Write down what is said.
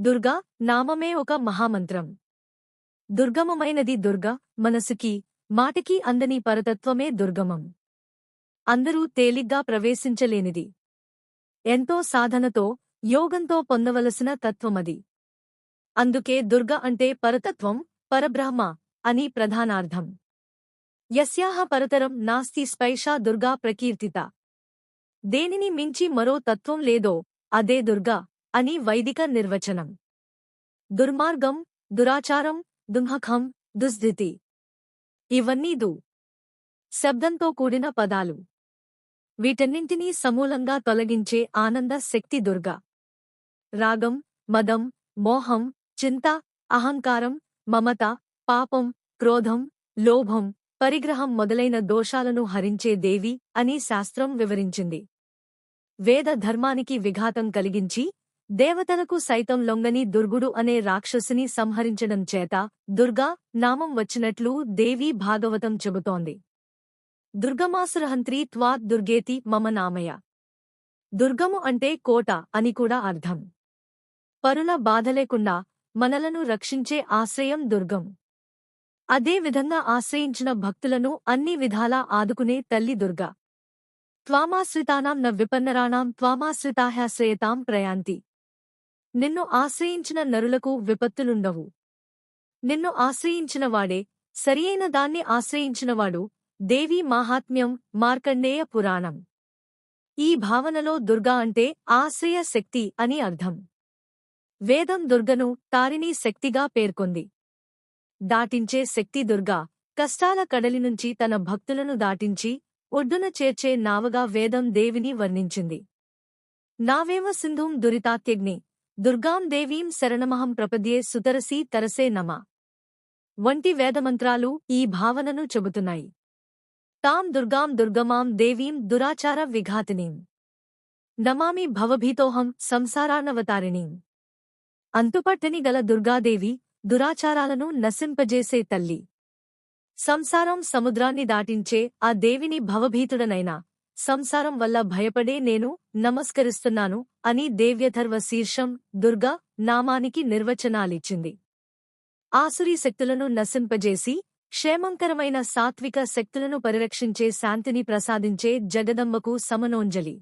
దుర్గా నామమే ఒక మహామంత్రం. దుర్గమమైనది దుర్గ మనసుకి మాటికి అందని పరతత్వమే దుర్గమం. అందరూ తేలిగ్గా ప్రవేశించలేనిది. ఎంతో సాధనతో యోగంతో పొందవలసిన తత్వమది. అందుకే దుర్గ అంటే పరతత్వం పరబ్రహ్మ అని ప్రధానార్థం. యస్యాహ పరతరం నాస్తి స్పైషా దుర్గా ప్రకీర్తిత. దేనిని మించి మరో తత్వం లేదో అదే దుర్గా. అని వైదిక నిర్వచనం. దుర్మార్గం దురాచారం దుంహఖం దుస్థితి. ఇవన్నీ దు. శబ్దంతో కూడిన పదాలు. వీటన్నింటినీ సమూలంగా తొలగించే ఆనంద శక్తి దుర్గా. రాగం మదం మోహం చింత అహంకారం మమత పాపం క్రోధం లోభం పరిగ్రహం మొదలైన దోషాలను హరించే దేవి అని శాస్త్రం వివరించింది. వేద ధర్మానికి విఘాతం కలిగించి దేవతలకు సైతం లొంగని దుర్గుడు అనే రాక్షసుని సంహరించడం చేత దుర్గా నామం వచ్చినట్లు దేవీ భాగవతం చెబుతోంది. దుర్గమాసురహంత్రి త్వాత్ దుర్గేతి మమ నామయ. దుర్గము అంటే కోట అని కూడా అర్థం. పరుల బాధలేకుండా మనలను రక్షించే ఆశ్రయం దుర్గం. అదే విధంగా ఆశ్రయించిన భక్తులను అన్ని విధాలా ఆదుకునే తల్లి దుర్గా. త్వామాశ్రితానాం న విపన్నరాణాం త్వామాశ్రితాహ్యాశ్రయతాం ప్రయాంతి. నిన్ను ఆశ్రయించిన నరులకు విపత్తులుండవు. నిన్ను ఆశ్రయించినవాడే సరియైన దాన్ని ఆశ్రయించినవాడు దేవీ మాహాత్మ్యం మార్కండేయ పురాణం. ఈ భావనలో దుర్గా అంటే ఆశ్రయ శక్తి అని అర్థం. వేదం దుర్గను తారిణీ శక్తిగా పేర్కొంది. దాటించే శక్తి దుర్గా కష్టాల కడలి నుంచి తన భక్తులను దాటించి ఒడ్డున చేర్చే నావగా వేదం దేవిని వర్ణించింది. నావేమ సింధుం దురితాత్యగ్ని దుర్గాం దేవీం శరణమహం ప్రపద్యే సుతరసి తరసే నమ. వంటి వేదమంత్రాలు ఈ భావనను చెబుతున్నాయి. తాం దుర్గాం దుర్గమాం దేవీం దురాచార విఘాతినీం. నమామి భవభీతోహం సంసారానవతారిణీం. అంతుపట్టని గల దుర్గాదేవి దురాచారాలను నశింపజేసే తల్లి. సంసారం సముద్రాన్ని దాటించే ఆ దేవిని భవభీతుడనైనా సంసారం వల్ల భయపడే నేను నమస్కరిస్తున్నాను అని దేవ్యధర్వ శీర్షం దుర్గా నామానికి నిర్వచనాలిచ్చింది. ఆసురీ శక్తులను నశింపజేసి క్షేమంకరమైన సాత్విక శక్తులను పరిరక్షించే శాంతిని ప్రసాదించే జగదమ్మకు సమనోంజలి.